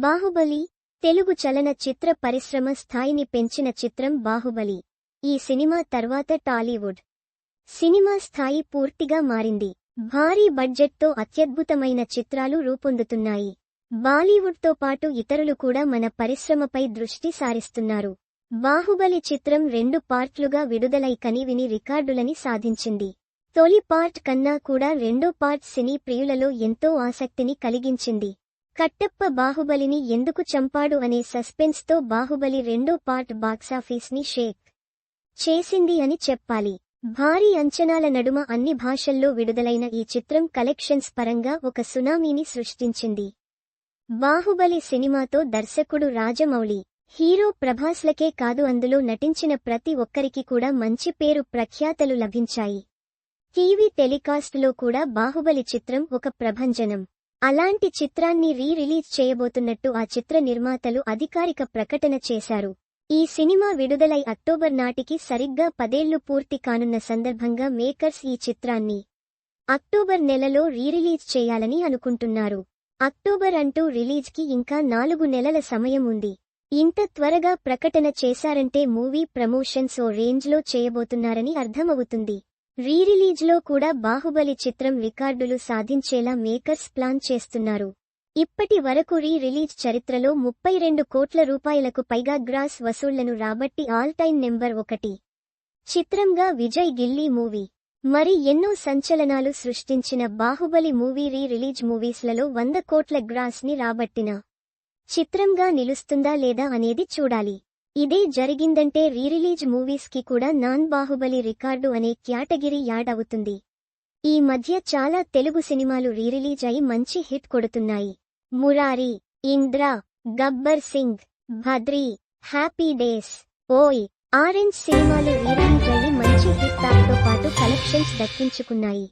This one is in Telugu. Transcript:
బాహుబలి తెలుగు చలన చిత్ర పరిశ్రమ స్థాయిని పెంచిన చిత్రం బాహుబలి. ఈ సినిమా తర్వాత టాలీవుడ్. సినిమా స్థాయి పూర్తిగా మారింది. భారీ బడ్జెట్తో అత్యద్భుతమైన చిత్రాలు రూపొందుతున్నాయి. బాలీవుడ్తో పాటు ఇతరులు కూడా మన పరిశ్రమపై దృష్టి సారిస్తున్నారు. బాహుబలి చిత్రం రెండు పార్ట్లుగా విడుదలై కనివిని రికార్డులని సాధించింది. తొలి పార్ట్ కన్నా కూడా రెండో పార్ట్ సినీ ప్రియులలో ఎంతో ఆసక్తిని కలిగించింది. కట్టప్ప బాహుబలిని ఎందుకు చంపాడు అనే సస్పెన్స్తో బాహుబలి రెండో పార్ట్ బాక్సాఫీస్ని షేక్ చేసింది అని చెప్పాలి. భారీ అంచనాల నడుమ అన్ని భాషల్లో విడుదలైన ఈ చిత్రం కలెక్షన్స్ పరంగా ఒక సునామీని సృష్టించింది. బాహుబలి సినిమాతో దర్శకుడు రాజమౌళి హీరో ప్రభాస్లకే కాదు అందులో నటించిన ప్రతి ఒక్కరికి కూడా మంచి పేరు ప్రఖ్యాతలు లభించాయి. టీవీ టెలికాస్ట్లో కూడా బాహుబలి చిత్రం ఒక ప్రభంజనం. అలాంటి చిత్రాన్ని రీ రిలీజ్ చేయబోతున్నట్టు ఆ చిత్ర నిర్మాతలు అధికారిక ప్రకటన చేశారు. ఈ సినిమా విడుదలై అక్టోబర్ నాటికి సరిగ్గా పదేళ్ళు పూర్తి కానున్న సందర్భంగా మేకర్స్ ఈ చిత్రాన్ని అక్టోబర్ నెలలో రీరిలీజ్ చేయాలని అనుకుంటున్నారు. అక్టోబర్ అంటూ రిలీజ్కి ఇంకా నాలుగు నెలల సమయం ఉంది. ఇంత త్వరగా ప్రకటన చేశారంటే మూవీ ప్రమోషన్స్ ఓ రేంజ్లో చేయబోతున్నారని అర్థమవుతుంది. రీరిలీజ్లో కూడా బాహుబలి చిత్రం రికార్డులు సాధించేలా మేకర్స్ ప్లాన్ చేస్తున్నారు. ఇప్పటి వరకు రీ రిలీజ్ చరిత్రలో ముప్పై రెండు కోట్ల రూపాయలకు పైగా గ్రాస్ వసూళ్ళను రాబట్టి ఆల్ టైమ్ నెంబర్ ఒకటి చిత్రంగా విజయ్ గిల్లీ మూవీ. మరి ఎన్నో సంచలనాలు సృష్టించిన బాహుబలి మూవీ రీ రిలీజ్ మూవీస్లలో వంద కోట్ల గ్రాస్ని రాబట్టిన చిత్రంగా నిలుస్తుందా లేదా అనేది చూడాలి. ఇదే జరిగిందంటే రీరిలీజ్ మూవీస్కి కూడా నాన్ బాహుబలి రికార్డు అనే క్యాటగిరీ యాడ్ అవుతుంది. ఈ మధ్య చాలా తెలుగు సినిమాలు రీరిలీజ్ అయి మంచి హిట్ కొడుతున్నాయి. Murari Indra Gabbar Singh Badri Happy Days Oy Orange సినిమాలు రీరిలీజ్ అయి మంచి హిట్తో పాటు కలెక్షన్స్ దక్కించుకున్నాయి.